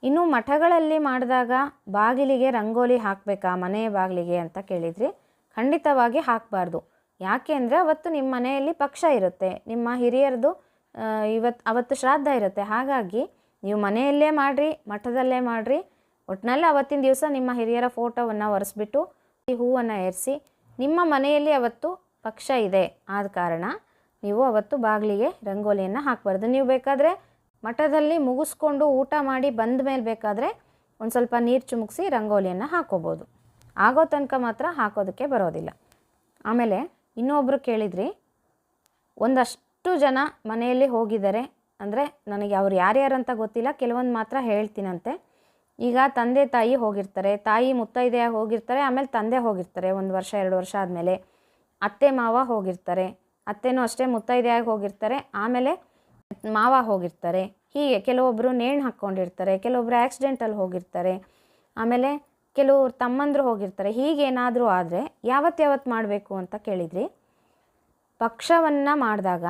ಇನ್ನು ಮಠಗಳಲ್ಲಿ ಮಾಡಿದಾಗ ಬಾಗಿಲಿಗೆ ರಂಗೋಲಿ ಹಾಕಬೇಕಾ, ಮನೆಯ ಬಾಗಿಲಿಗೆ ಅಂತ ಕೇಳಿದ್ರಿ ಖಂಡಿತವಾಗಿ ಹಾಕಬಾರ್ದು. ಯಾಕೆ ಅಂದರೆ ಅವತ್ತು ನಿಮ್ಮ ಮನೆಯಲ್ಲಿ ಪಕ್ಷ ಇರುತ್ತೆ, ನಿಮ್ಮ ಹಿರಿಯರದು ಇವತ್ತು ಅವತ್ತು ಶ್ರಾದ್ದ ಇರುತ್ತೆ. ಹಾಗಾಗಿ ನೀವು ಮನೆಯಲ್ಲೇ ಮಾಡಿರಿ, ಮಠದಲ್ಲೇ ಮಾಡಿರಿ. ಒಟ್ಟಿನಲ್ಲಿ ಅವತ್ತಿನ ದಿವಸ ನಿಮ್ಮ ಹಿರಿಯರ ಫೋಟೋವನ್ನು ಒರೆಸ್ಬಿಟ್ಟು ಹೂವನ್ನು ಏರಿಸಿ ನಿಮ್ಮ ಮನೆಯಲ್ಲಿ ಅವತ್ತು ಪಕ್ಷ ಇದೆ. ಆದ ಕಾರಣ ನೀವು ಅವತ್ತು ಬಾಗಿಲಿಗೆ ರಂಗೋಲಿಯನ್ನು ಹಾಕಬಾರ್ದು. ನೀವು ಬೇಕಾದರೆ ಮಠದಲ್ಲಿ ಮುಗಿಸ್ಕೊಂಡು ಊಟ ಮಾಡಿ ಬಂದ ಮೇಲೆ ಬೇಕಾದರೆ ಒಂದು ಸ್ವಲ್ಪ ನೀರು ಚುಮುಕ್ಸಿ ರಂಗೋಲಿಯನ್ನು ಹಾಕೋಬೋದು ಆಗೋ ತನಕ ಮಾತ್ರ ಹಾಕೋದಕ್ಕೆ ಬರೋದಿಲ್ಲ. ಆಮೇಲೆ ಇನ್ನೊಬ್ಬರು ಕೇಳಿದ್ರಿ, ಒಂದಷ್ಟು ಜನ ಮನೆಯಲ್ಲಿ ಹೋಗಿದ್ದಾರೆ. ಅಂದರೆ ನನಗೆ ಅವ್ರು ಅಂತ ಗೊತ್ತಿಲ್ಲ. ಕೆಲವೊಂದು ಮಾತ್ರ ಹೇಳ್ತೀನಂತೆ. ಈಗ ತಂದೆ ತಾಯಿ ಹೋಗಿರ್ತಾರೆ, ತಾಯಿ ಮುತ್ತೈದೆಯಾಗಿ ಹೋಗಿರ್ತಾರೆ, ಆಮೇಲೆ ತಂದೆ ಹೋಗಿರ್ತಾರೆ, ಒಂದು ವರ್ಷ, ಎರಡು ವರ್ಷ ಆದಮೇಲೆ. ಅತ್ತೆ, ಮಾವ ಹೋಗಿರ್ತಾರೆ, ಅತ್ತೆನೂ ಅಷ್ಟೇ ಮುತ್ತೈದೆಯಾಗಿ ಹೋಗಿರ್ತಾರೆ, ಆಮೇಲೆ ಮಾವ ಹೋಗಿರ್ತಾರೆ. ಹೀಗೆ ಕೆಲವೊಬ್ಬರು ನೇಣು ಹಾಕ್ಕೊಂಡಿರ್ತಾರೆ ಕೆಲವೊಬ್ಬರು ಆ್ಯಕ್ಸಿಡೆಂಟಲ್ಲಿ ಹೋಗಿರ್ತಾರೆ, ಆಮೇಲೆ ಕೆಲವರು ತಮ್ಮಂದರು ಹೋಗಿರ್ತಾರೆ. ಹೀಗೇನಾದರೂ ಆದರೆ ಯಾವತ್ತು ಯಾವತ್ತು ಮಾಡಬೇಕು ಅಂತ ಕೇಳಿದ್ರಿ, ಪಕ್ಷವನ್ನು ಮಾಡಿದಾಗ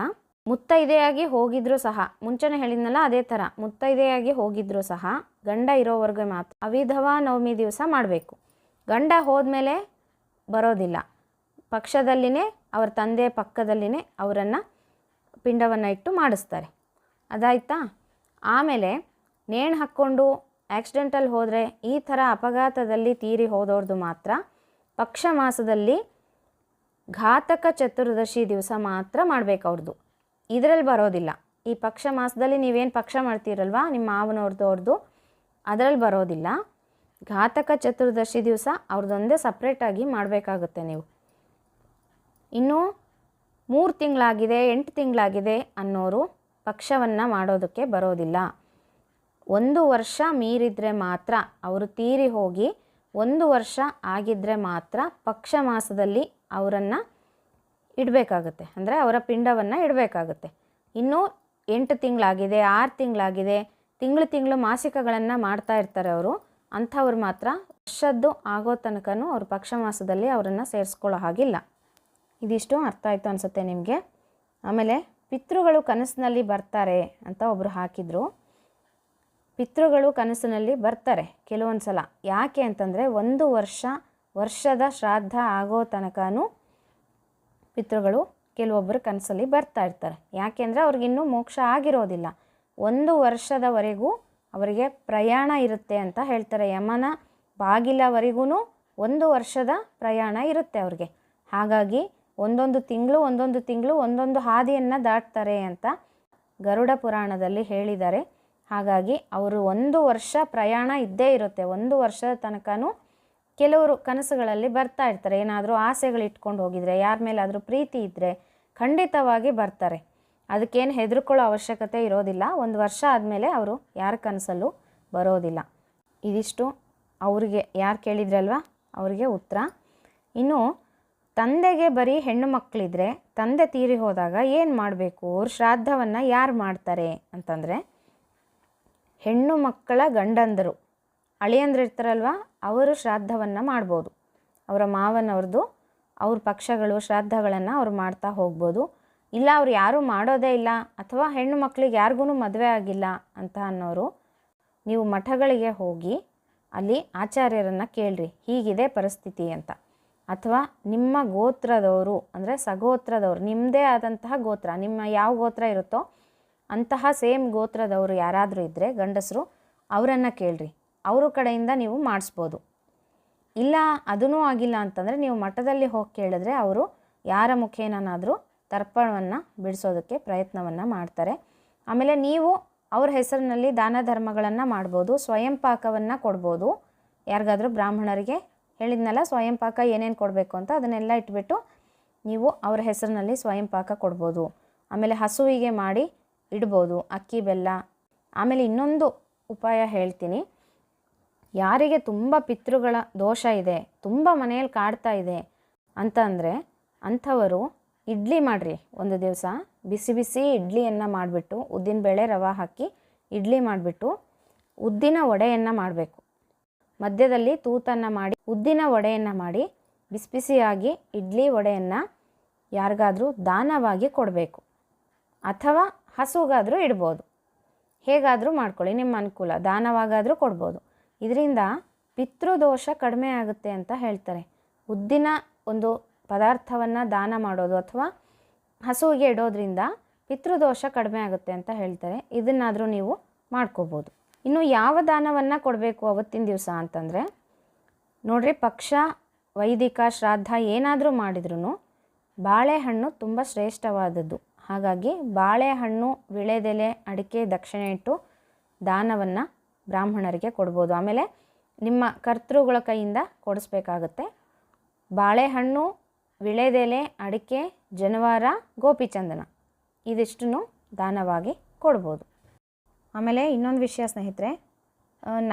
ಮುತ್ತೈದೆಯಾಗಿ ಹೋಗಿದ್ರು ಸಹ, ಮುಂಚೆನೇ ಹೇಳಿದ್ನಲ್ಲ ಅದೇ ಥರ, ಮುತ್ತೈದೆಯಾಗಿ ಹೋಗಿದ್ರು ಸಹ ಗಂಡ ಇರೋವರೆಗೆ ಮಾತ್ರ ಅವಿಧವ ನವಮಿ ದಿವಸ ಮಾಡಬೇಕು. ಗಂಡ ಹೋದ್ಮೇಲೆ ಬರೋದಿಲ್ಲ. ಪಕ್ಷದಲ್ಲಿನೇ ಅವರ ತಂದೆ ಪಕ್ಕದಲ್ಲಿನೇ ಅವರನ್ನು ಪಿಂಡವನ್ನು ಇಟ್ಟು ಮಾಡಿಸ್ತಾರೆ. ಅದಾಯ್ತಾ? ಆಮೇಲೆ ನೇಣು ಹಾಕ್ಕೊಂಡು ಆಕ್ಸಿಡೆಂಟಲ್ಲಿ ಹೋದರೆ ಈ ಥರ ಅಪಘಾತದಲ್ಲಿ ತೀರಿ ಹೋದವ್ರದ್ದು ಮಾತ್ರ ಪಕ್ಷ ಮಾಸದಲ್ಲಿ ಘಾತಕ ಚತುರ್ದಶಿ ದಿವಸ ಮಾತ್ರ ಮಾಡಬೇಕು ಅವ್ರದ್ದು ಇದರಲ್ಲಿ ಬರೋದಿಲ್ಲ. ಈ ಪಕ್ಷ ಮಾಸದಲ್ಲಿ ನೀವೇನು ಪಕ್ಷ ಮಾಡ್ತೀರಲ್ವಾ? ನಿಮ್ಮ ಮಾವನವ್ರದ್ದು ಅವ್ರದ್ದು ಅದರಲ್ಲಿ ಬರೋದಿಲ್ಲ. ಘಾತಕ ಚತುರ್ದಶಿ ದಿವಸ ಅವ್ರದ್ದೊಂದೇ ಸಪ್ರೇಟಾಗಿ ಮಾಡಬೇಕಾಗುತ್ತೆ ನೀವು. ಇನ್ನು ಮೂರು ತಿಂಗಳಾಗಿದೆ, ಎಂಟು ತಿಂಗಳಾಗಿದೆ ಅನ್ನೋರು ಪಕ್ಷವನ್ನು ಮಾಡೋದಕ್ಕೆ ಬರೋದಿಲ್ಲ. ಒಂದು ವರ್ಷ ಮೀರಿದರೆ ಮಾತ್ರ ಅವರು ತೀರಿ ಹೋಗಿ ಒಂದು ವರ್ಷ ಆಗಿದ್ದರೆ ಮಾತ್ರ ಪಕ್ಷ ಮಾಸದಲ್ಲಿ ಅವರನ್ನು ಇಡಬೇಕಾಗುತ್ತೆ. ಅಂದರೆ ಅವರ ಪಿಂಡವನ್ನು ಇಡಬೇಕಾಗುತ್ತೆ. ಇನ್ನೂ ಎಂಟು ತಿಂಗಳಾಗಿದೆ, ಆರು ತಿಂಗಳಾಗಿದೆ, ತಿಂಗಳು ತಿಂಗಳು ಮಾಸಿಕಗಳನ್ನು ಮಾಡ್ತಾ ಇರ್ತಾರೆ ಅವರು. ಅಂಥವ್ರು ಮಾತ್ರ ವರ್ಷದ್ದು ಆಗೋ ತನಕನೂ ಅವ್ರ ಪಕ್ಷ ಮಾಸದಲ್ಲಿ ಅವರನ್ನು ಸೇರಿಸ್ಕೊಳ್ಳೋ ಹಾಗಿಲ್ಲ. ಇದಿಷ್ಟು ಅರ್ಥ ಆಯಿತು ಅನಿಸುತ್ತೆ ನಿಮಗೆ? ಆಮೇಲೆ ಪಿತೃಗಳು ಕನಸಿನಲ್ಲಿ ಬರ್ತಾರೆ ಅಂತ ಒಬ್ಬರು ಹಾಕಿದರು. ಪಿತೃಗಳು ಕನಸಿನಲ್ಲಿ ಬರ್ತಾರೆ ಕೆಲವೊಂದು ಸಲ ಯಾಕೆ ಅಂತಂದರೆ ಒಂದು ವರ್ಷ, ವರ್ಷದ ಶ್ರಾದ್ದ ಆಗೋ ತನಕನೂ ಪಿತೃಗಳು ಕೆಲವೊಬ್ಬರು ಕನಸಲ್ಲಿ ಬರ್ತಾ ಇರ್ತಾರೆ. ಯಾಕೆಂದರೆ ಅವ್ರಿಗಿನ್ನೂ ಮೋಕ್ಷ ಆಗಿರೋದಿಲ್ಲ. ಒಂದು ವರ್ಷದವರೆಗೂ ಅವರಿಗೆ ಪ್ರಯಾಣ ಇರುತ್ತೆ ಅಂತ ಹೇಳ್ತಾರೆ. ಯಮನ ಬಾಗಿಲವರೆಗೂ ಒಂದು ವರ್ಷದ ಪ್ರಯಾಣ ಇರುತ್ತೆ ಅವ್ರಿಗೆ. ಹಾಗಾಗಿ ಒಂದೊಂದು ತಿಂಗಳು ಒಂದೊಂದು ತಿಂಗಳು, ಒಂದೊಂದು ಹಾದಿಯನ್ನು ದಾಟ್ತಾರೆ ಅಂತ ಗರುಡ ಪುರಾಣದಲ್ಲಿ ಹೇಳಿದ್ದಾರೆ. ಹಾಗಾಗಿ ಅವರು ಒಂದು ವರ್ಷ ಪ್ರಯಾಣ ಇದ್ದೇ ಇರುತ್ತೆ. ಒಂದು ವರ್ಷದ ತನಕನೂ ಕೆಲವರು ಕನಸುಗಳಲ್ಲಿ ಬರ್ತಾ ಇರ್ತಾರೆ. ಏನಾದರೂ ಆಸೆಗಳು ಇಟ್ಕೊಂಡು ಹೋಗಿದ್ರೆ, ಯಾರ ಮೇಲಾದರೂ ಪ್ರೀತಿ ಇದ್ದರೆ ಖಂಡಿತವಾಗಿ ಬರ್ತಾರೆ. ಅದಕ್ಕೇನು ಹೆದರ್ಕೊಳ್ಳೋ ಅವಶ್ಯಕತೆ ಇರೋದಿಲ್ಲ. ಒಂದು ವರ್ಷ ಆದಮೇಲೆ ಅವರು ಯಾರ ಕನಸಲ್ಲೂ ಬರೋದಿಲ್ಲ. ಇದಿಷ್ಟು. ಅವರಿಗೆ ಯಾರು ಕೇಳಿದ್ರಲ್ವ? ಅವರಿಗೆ ಉತ್ತರ. ಇನ್ನು, ತಂದೆಗೆ ಬರೀ ಹೆಣ್ಣು ಮಕ್ಕಳಿದ್ರೆ ತಂದೆ ತೀರಿ ಹೋದಾಗ ಏನು ಮಾಡಬೇಕು? ಅವ್ರ ಶ್ರಾದ್ದವನ್ನು ಯಾರು ಮಾಡ್ತಾರೆ? ಅಂತಂದರೆ, ಹೆಣ್ಣು ಮಕ್ಕಳ ಗಂಡಂದರು. ಅಳಿಯಂದ್ರು ಇರ್ತಾರಲ್ವ, ಅವರು ಶ್ರಾದ್ದವನ್ನು ಮಾಡ್ಬೋದು. ಅವರ ಮಾವನವ್ರದ್ದು ಅವ್ರ ಪಕ್ಷಗಳು ಶ್ರಾದ್ದಗಳನ್ನು ಅವ್ರು ಮಾಡ್ತಾ ಹೋಗ್ಬೋದು. ಇಲ್ಲ, ಅವ್ರು ಯಾರೂ ಮಾಡೋದೇ ಇಲ್ಲ, ಅಥವಾ ಹೆಣ್ಣು ಮಕ್ಕಳಿಗೆ ಯಾರಿಗೂ ಮದುವೆ ಆಗಿಲ್ಲ ಅಂತ ಅನ್ನೋರು, ನೀವು ಮಠಗಳಿಗೆ ಹೋಗಿ ಅಲ್ಲಿ ಆಚಾರ್ಯರನ್ನು ಕೇಳ್ರಿ, ಹೀಗಿದೆ ಪರಿಸ್ಥಿತಿ ಅಂತ. ಅಥವಾ ನಿಮ್ಮ ಗೋತ್ರದವರು, ಅಂದರೆ ಸಗೋತ್ರದವರು ನಿಮ್ಮದೇ ಆದಂತಹ ಗೋತ್ರ, ನಿಮ್ಮ ಯಾವ ಗೋತ್ರ ಇರುತ್ತೋ ಅಂತಹ ಸೇಮ್ ಗೋತ್ರದವರು ಯಾರಾದರೂ ಇದ್ದರೆ ಗಂಡಸರು, ಅವರನ್ನು ಕೇಳ್ರಿ. ಅವ್ರ ಕಡೆಯಿಂದ ನೀವು ಮಾಡಿಸ್ಬೋದು. ಇಲ್ಲ ಅದೂ ಆಗಿಲ್ಲ ಅಂತಂದರೆ ನೀವು ಮಠದಲ್ಲಿ ಹೋಗಿ ಕೇಳಿದ್ರೆ ಅವರು ಯಾರ ಮುಖೇನಾದರೂ ತರ್ಪಣವನ್ನು ಬಿಡಿಸೋದಕ್ಕೆ ಪ್ರಯತ್ನವನ್ನು ಮಾಡ್ತಾರೆ. ಆಮೇಲೆ ನೀವು ಅವ್ರ ಹೆಸರಿನಲ್ಲಿ ದಾನ ಧರ್ಮಗಳನ್ನು ಮಾಡ್ಬೋದು, ಸ್ವಯಂ ಪಾಕವನ್ನು ಕೊಡ್ಬೋದು. ಯಾರಿಗಾದರೂ ಬ್ರಾಹ್ಮಣರಿಗೆ ಹೇಳಿದ್ನಲ್ಲ, ಸ್ವಯಂ ಪಾಕ ಏನೇನು ಕೊಡಬೇಕು ಅಂತ ಅದನ್ನೆಲ್ಲ ಇಟ್ಬಿಟ್ಟು ನೀವು ಅವ್ರ ಹೆಸರಿನಲ್ಲಿ ಸ್ವಯಂ ಪಾಕ ಕೊಡ್ಬೋದು. ಆಮೇಲೆ ಹಸುವಿಗೆ ಮಾಡಿ ಇಡ್ಬೋದು, ಅಕ್ಕಿ, ಬೆಲ್ಲ. ಆಮೇಲೆ ಇನ್ನೊಂದು ಉಪಾಯ ಹೇಳ್ತೀನಿ. ಯಾರಿಗೆ ತುಂಬ ಪಿತೃಗಳ ದೋಷ ಇದೆ, ತುಂಬ ಮನೆಯಲ್ಲಿ ಕಾಡ್ತಾ ಇದೆ ಅಂತ ಅಂದರೆ ಅಂಥವರು ಇಡ್ಲಿ ಮಾಡಿರಿ ಒಂದು ದಿವಸ. ಬಿಸಿ ಬಿಸಿ ಇಡ್ಲಿಯನ್ನು ಮಾಡಿಬಿಟ್ಟು ಉದ್ದಿನಬೇಳೆ ರವೆ ಹಾಕಿ ಇಡ್ಲಿ ಮಾಡಿಬಿಟ್ಟು ಉದ್ದಿನ ವಡೆಯನ್ನು ಮಾಡಬೇಕು. ಮಧ್ಯದಲ್ಲಿ ತೂತನ್ನು ಮಾಡಿ ಉದ್ದಿನ ವಡೆಯನ್ನು ಮಾಡಿ ಬಿಸಿ ಬಿಸಿಯಾಗಿ ಇಡ್ಲಿ ವಡೆಯನ್ನು ಯಾರಿಗಾದರೂ ದಾನವಾಗಿ ಕೊಡಬೇಕು ಅಥವಾ ಹಸುಗಾದರೂ ಇಡ್ಬೋದು. ಹೇಗಾದರೂ ಮಾಡ್ಕೊಳ್ಳಿ, ನಿಮ್ಮ ಅನುಕೂಲ. ದಾನವಾಗಾದರೂ ಕೊಡ್ಬೋದು. ಇದರಿಂದ ಪಿತೃದೋಷ ಕಡಿಮೆ ಆಗುತ್ತೆ ಅಂತ ಹೇಳ್ತಾರೆ. ಉದ್ದಿನ ಒಂದು ಪದಾರ್ಥವನ್ನು ದಾನ ಮಾಡೋದು ಅಥವಾ ಹಸುವಿಗೆ ಇಡೋದ್ರಿಂದ ಪಿತೃದೋಷ ಕಡಿಮೆ ಆಗುತ್ತೆ ಅಂತ ಹೇಳ್ತಾರೆ. ಇದನ್ನಾದರೂ ನೀವು ಮಾಡ್ಕೋಬೋದು. ಇನ್ನು ಯಾವ ದಾನವನ್ನು ಕೊಡಬೇಕು ಅವತ್ತಿನ ದಿವಸ ಅಂತಂದರೆ, ನೋಡ್ರಿ ಪಕ್ಷ, ವೈದಿಕ ಶ್ರಾದ್ದ ಏನಾದರೂ ಮಾಡಿದ್ರೂ ಬಾಳೆಹಣ್ಣು ತುಂಬ ಶ್ರೇಷ್ಠವಾದದ್ದು. ಹಾಗಾಗಿ ಬಾಳೆಹಣ್ಣು, ವಿಳೆದೆಲೆ, ಅಡಿಕೆ, ದಕ್ಷಿಣೆ ಇಟ್ಟು ದಾನವನ್ನು ಬ್ರಾಹ್ಮಣರಿಗೆ ಕೊಡ್ಬೋದು. ಆಮೇಲೆ ನಿಮ್ಮ ಕರ್ತೃಗಳ ಕೈಯಿಂದ ಕೊಡಿಸ್ಬೇಕಾಗತ್ತೆ. ಬಾಳೆಹಣ್ಣು, ವಿಳೆದೆಲೆ, ಅಡಿಕೆ, ಜನವಾರ, ಗೋಪಿಚಂದನ ಇದಿಷ್ಟನ್ನು ದಾನವಾಗಿ ಕೊಡ್ಬೋದು. ಆಮೇಲೆ ಇನ್ನೊಂದು ವಿಷಯ ಸ್ನೇಹಿತರೆ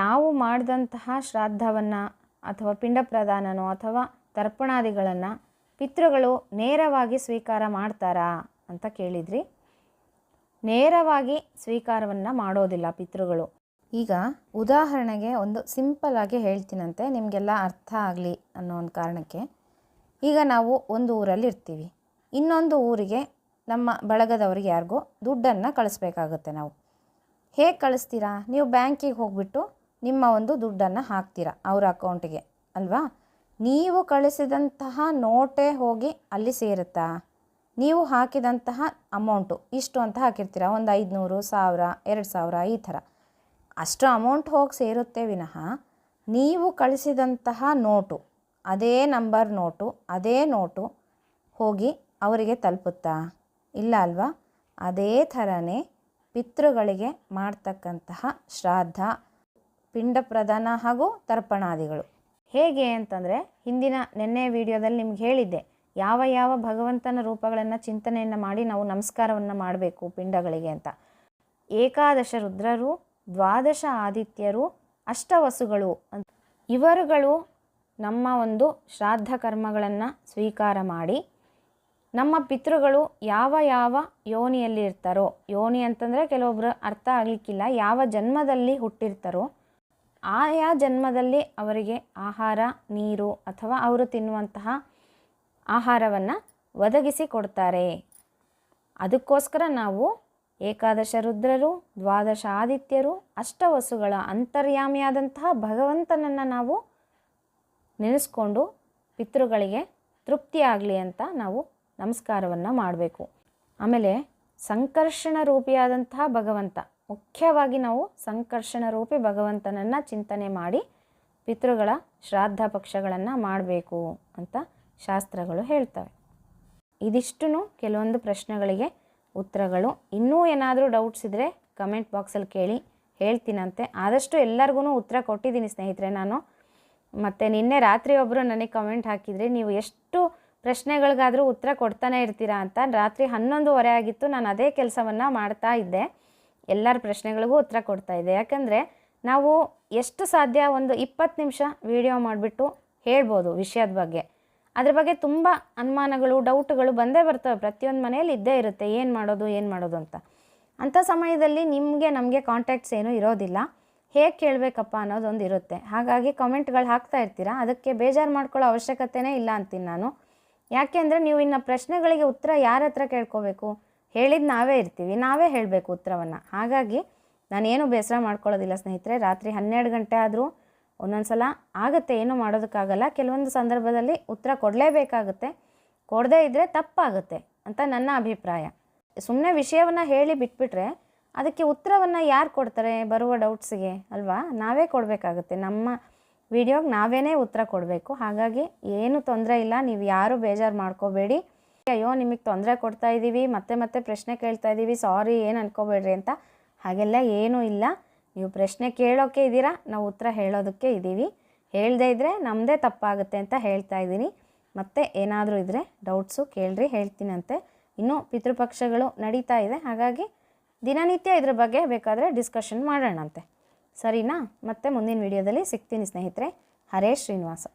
ನಾವು ಮಾಡಿದಂತಹ ಶ್ರಾದ್ದವನ್ನು ಅಥವಾ ಪಿಂಡ ಪ್ರದಾನನೋ ಅಥವಾ ತರ್ಪಣಾದಿಗಳನ್ನು ಪಿತೃಗಳು ನೇರವಾಗಿ ಸ್ವೀಕಾರ ಮಾಡ್ತಾರಾ ಅಂತ ಕೇಳಿದ್ರಿ. ನೇರವಾಗಿ ಸ್ವೀಕಾರವನ್ನು ಮಾಡೋದಿಲ್ಲ ಪಿತೃಗಳು. ಈಗ ಉದಾಹರಣೆಗೆ ಒಂದು ಸಿಂಪಲ್ ಆಗಿ ಹೇಳ್ತೀನಂತೆ, ನಿಮಗೆಲ್ಲ ಅರ್ಥ ಆಗಲಿ ಅನ್ನೋ ಒಂದು ಕಾರಣಕ್ಕೆ. ಈಗ ನಾವು ಒಂದು ಊರಲ್ಲಿ ಇರ್ತೀವಿ. ಇನ್ನೊಂದು ಊರಿಗೆ ನಮ್ಮ ಬಳಗದವ್ರಿಗೆ ಯಾರಿಗೂ ದುಡ್ಡನ್ನು ಕಳಿಸ್ಬೇಕಾಗುತ್ತೆ ನಾವು. ಹೇಗೆ ಕಳಿಸ್ತೀರಾ? ನೀವು ಬ್ಯಾಂಕಿಗೆ ಹೋಗ್ಬಿಟ್ಟು ನಿಮ್ಮ ಒಂದು ದುಡ್ಡನ್ನು ಹಾಕ್ತೀರಾ ಅವ್ರ ಅಕೌಂಟಿಗೆ, ಅಲ್ವಾ? ನೀವು ಕಳಿಸಿದಂತಹ ನೋಟೇ ಹೋಗಿ ಅಲ್ಲಿ ಸೇರುತ್ತಾ? ನೀವು ಹಾಕಿದಂತಹ ಅಮೌಂಟು ಇಷ್ಟು ಅಂತ ಹಾಕಿರ್ತೀರಾ? ಒಂದು ಐದುನೂರು, ಸಾವಿರ, ಎರಡು ಸಾವಿರ ಈ ಥರ. ಅಷ್ಟು ಅಮೌಂಟ್ ಹೋಗಿ ಸೇರುತ್ತೆ ವಿನಃ ನೀವು ಕಳಿಸಿದಂತಹ ನೋಟು, ಅದೇ ನಂಬರ್ ನೋಟು, ಅದೇ ನೋಟು ಹೋಗಿ ಅವರಿಗೆ ತಲುಪುತ್ತಾ? ಇಲ್ಲ ಅಲ್ವಾ? ಅದೇ ಥರನೇ ಪಿತೃಗಳಿಗೆ ಮಾಡ್ತಕ್ಕಂತಹ ಶ್ರಾದ್ದ ಪಿಂಡ ಪ್ರದಾನ ಹಾಗೂ ತರ್ಪಣಾದಿಗಳು. ಹೇಗೆ ಅಂತಂದರೆ ಹಿಂದಿನ ನಿನ್ನೆ ವಿಡಿಯೋದಲ್ಲಿ ನಿಮ್ಗೆ ಹೇಳಿದ್ದೆ, ಯಾವ ಯಾವ ಭಗವಂತನ ರೂಪಗಳನ್ನು ಚಿಂತನೆಯನ್ನು ಮಾಡಿ ನಾವು ನಮಸ್ಕಾರವನ್ನು ಮಾಡಬೇಕು ಪಿಂಡಗಳಿಗೆ ಅಂತ. ಏಕಾದಶ ರುದ್ರರು ದ್ವಾದಶ ಆದಿತ್ಯರು ಅಷ್ಟವಸುಗಳು ಇವರುಗಳು ನಮ್ಮ ಒಂದು ಶ್ರಾದ್ದ ಕರ್ಮಗಳನ್ನು ಸ್ವೀಕಾರ ಮಾಡಿ ನಮ್ಮ ಪಿತೃಗಳು ಯಾವ ಯಾವ ಯೋನಿಯಲ್ಲಿ ಇರ್ತಾರೋ, ಯೋನಿ ಅಂತಂದರೆ ಕೆಲವೊಬ್ಬರು ಅರ್ಥ ಆಗಲಿಕ್ಕಿಲ್ಲ, ಯಾವ ಜನ್ಮದಲ್ಲಿ ಹುಟ್ಟಿರ್ತಾರೋ, ಆಯಾ ಜನ್ಮದಲ್ಲಿ ಅವರಿಗೆ ಆಹಾರ, ನೀರು ಅಥವಾ ಅವರು ತಿನ್ನುವಂತಹ ಆಹಾರವನ್ನು ಒದಗಿಸಿ ಕೊಡ್ತಾರೆ. ಅದಕ್ಕೋಸ್ಕರ ನಾವು ಏಕಾದಶ ರುದ್ರರು, ದ್ವಾದಶ ಆದಿತ್ಯರು, ಅಷ್ಟವಸುಗಳ ಅಂತರ್ಯಾಮಿಯಾದಂತಹ ಭಗವಂತನನ್ನು ನಾವು ನೆನೆಸ್ಕೊಂಡು ಪಿತೃಗಳಿಗೆ ತೃಪ್ತಿಯಾಗಲಿ ಅಂತ ನಾವು ನಮಸ್ಕಾರವನ್ನು ಮಾಡಬೇಕು. ಆಮೇಲೆ ಸಂಕರ್ಷಣ ರೂಪಿಯಾದಂತಹ ಭಗವಂತ, ಮುಖ್ಯವಾಗಿ ನಾವು ಸಂಕರ್ಷಣ ರೂಪಿ ಭಗವಂತನನ್ನು ಚಿಂತನೆ ಮಾಡಿ ಪಿತೃಗಳ ಶ್ರಾದ್ದ ಪಕ್ಷಗಳನ್ನು ಮಾಡಬೇಕು ಅಂತ ಶಾಸ್ತ್ರಗಳು ಹೇಳ್ತವೆ. ಇದಿಷ್ಟು ಕೆಲವೊಂದು ಪ್ರಶ್ನೆಗಳಿಗೆ ಉತ್ತರಗಳು. ಇನ್ನೂ ಏನಾದರೂ ಡೌಟ್ಸ್ ಇದ್ದರೆ ಕಮೆಂಟ್ ಬಾಕ್ಸಲ್ಲಿ ಕೇಳಿ, ಹೇಳ್ತೀನಂತೆ. ಆದಷ್ಟು ಎಲ್ಲರಿಗೂ ಉತ್ತರ ಕೊಟ್ಟಿದ್ದೀನಿ ಸ್ನೇಹಿತರೆ ನಾನು. ಮತ್ತು ನಿನ್ನೆ ರಾತ್ರಿ ಒಬ್ಬರು ನನಗೆ ಕಮೆಂಟ್ ಹಾಕಿದರೆ, ನೀವು ಎಷ್ಟು ಪ್ರಶ್ನೆಗಳಿಗಾದರೂ ಉತ್ತರ ಕೊಡ್ತಾನೆ ಇರ್ತೀರಾ ಅಂತ? ರಾತ್ರಿ ಹನ್ನೊಂದುವರೆ ಆಗಿತ್ತು, ನಾನು ಅದೇ ಕೆಲಸವನ್ನು ಮಾಡ್ತಾ ಇದ್ದೆ. ಎಲ್ಲರ ಪ್ರಶ್ನೆಗಳಿಗೂ ಉತ್ತರ ಕೊಡ್ತಾ ಇದ್ದೆ. ಯಾಕಂದರೆ ನಾವು ಎಷ್ಟು ಸಾಧ್ಯ ಒಂದು ಇಪ್ಪತ್ತು ನಿಮಿಷ ವಿಡಿಯೋ ಮಾಡಿಬಿಟ್ಟು ಹೇಳ್ಬೋದು ವಿಷಯದ ಬಗ್ಗೆ. ಅದ್ರ ಬಗ್ಗೆ ತುಂಬ ಅನುಮಾನಗಳು ಡೌಟ್ಗಳು ಬಂದೇ ಬರ್ತವೆ. ಪ್ರತಿಯೊಂದು ಮನೆಯಲ್ಲಿ ಇದ್ದೇ ಇರುತ್ತೆ. ಏನು ಮಾಡೋದು ಏನು ಮಾಡೋದು ಅಂತ. ಅಂಥ ಸಮಯದಲ್ಲಿ ನಿಮಗೆ, ನಮಗೆ ಕಾಂಟ್ಯಾಕ್ಟ್ಸ್ ಏನೂ ಇರೋದಿಲ್ಲ. ಹೇಗೆ ಕೇಳಬೇಕಪ್ಪ ಅನ್ನೋದೊಂದು ಇರುತ್ತೆ. ಹಾಗಾಗಿ ಕಮೆಂಟ್ಗಳು ಹಾಕ್ತಾ ಇರ್ತೀರಾ? ಅದಕ್ಕೆ ಬೇಜಾರು ಮಾಡ್ಕೊಳ್ಳೋ ಅವಶ್ಯಕತೆನೇ ಇಲ್ಲ ಅಂತೀನಿ ನಾನು. ಯಾಕೆ ಅಂದರೆ ನೀವು ಇನ್ನು ಪ್ರಶ್ನೆಗಳಿಗೆ ಉತ್ತರ ಯಾರ ಹತ್ರ ಕೇಳ್ಕೋಬೇಕು? ಹೇಳಿದ ನಾವೇ ಇರ್ತೀವಿ. ನಾವೇ ಹೇಳಬೇಕು ಉತ್ತರವನ್ನು. ಹಾಗಾಗಿ ನಾನೇನು ಬೇಸರ ಮಾಡ್ಕೊಳ್ಳೋದಿಲ್ಲ ಸ್ನೇಹಿತರೆ. ರಾತ್ರಿ ಹನ್ನೆರಡು ಗಂಟೆ ಆದರೂ ಒಂದೊಂದು ಸಲ ಆಗುತ್ತೆ, ಏನು ಮಾಡೋದಕ್ಕಾಗಲ್ಲ. ಕೆಲವೊಂದು ಸಂದರ್ಭದಲ್ಲಿ ಉತ್ತರ ಕೊಡಲೇಬೇಕಾಗುತ್ತೆ. ಕೊಡದೇ ಇದ್ದರೆ ತಪ್ಪಾಗುತ್ತೆ ಅಂತ ನನ್ನ ಅಭಿಪ್ರಾಯ. ಸುಮ್ಮನೆ ವಿಷಯವನ್ನು ಹೇಳಿ ಬಿಟ್ಬಿಟ್ರೆ ಅದಕ್ಕೆ ಉತ್ತರವನ್ನು ಯಾರು ಕೊಡ್ತಾರೆ ಬರುವ ಡೌಟ್ಸಿಗೆ, ಅಲ್ವಾ? ನಾವೇ ಕೊಡಬೇಕಾಗುತ್ತೆ. ನಮ್ಮ ವಿಡಿಯೋಗೆ ನಾವೇ ಉತ್ತರ ಕೊಡಬೇಕು. ಹಾಗಾಗಿ ಏನು ತೊಂದರೆ ಇಲ್ಲ, ನೀವು ಯಾರೂ ಬೇಜಾರು ಮಾಡ್ಕೋಬೇಡಿ. ಅಯ್ಯೋ, ನಿಮಗೆ ತೊಂದರೆ ಕೊಡ್ತಾ ಇದ್ದೀವಿ ಮತ್ತೆ ಮತ್ತೆ ಪ್ರಶ್ನೆ ಕೇಳ್ತಾ ಇದ್ದೀವಿ ಸಾರಿ, ಏನು ಅನ್ಕೋಬೇಡ್ರಿ ಅಂತ ಹಾಗೆಲ್ಲ ಏನೂ ಇಲ್ಲ. ನೀವು ಪ್ರಶ್ನೆ ಕೇಳೋಕ್ಕೆ ಇದ್ದೀರಾ? ನಾವು ಉತ್ತರ ಹೇಳೋದಕ್ಕೆ ಇದ್ದೀವಿ. ಹೇಳದೇ ಇದ್ದರೆ ನಮ್ಮದೇ ತಪ್ಪಾಗುತ್ತೆ ಅಂತ ಹೇಳ್ತಾ ಇದ್ದೀನಿ. ಮತ್ತೆ ಏನಾದರೂ ಇದ್ದರೆ ಡೌಟ್ಸು ಕೇಳ್ರಿ ಹೇಳ್ತೀನಂತೆ ಇನ್ನೂ ಪಿತೃಪಕ್ಷಗಳು ನಡೀತಾ ಇದೆ. ಹಾಗಾಗಿ ದಿನನಿತ್ಯ ಇದ್ರ ಬಗ್ಗೆ ಬೇಕಾದರೆ ಡಿಸ್ಕಷನ್ ಮಾಡೋಣಂತೆ. ಸರಿನಾ? ಮತ್ತೆ ಮುಂದಿನ ವಿಡಿಯೋದಲ್ಲಿ ಸಿಗ್ತೀನಿ ಸ್ನೇಹಿತರೆ. ಹರೇ ಶ್ರೀನಿವಾಸ.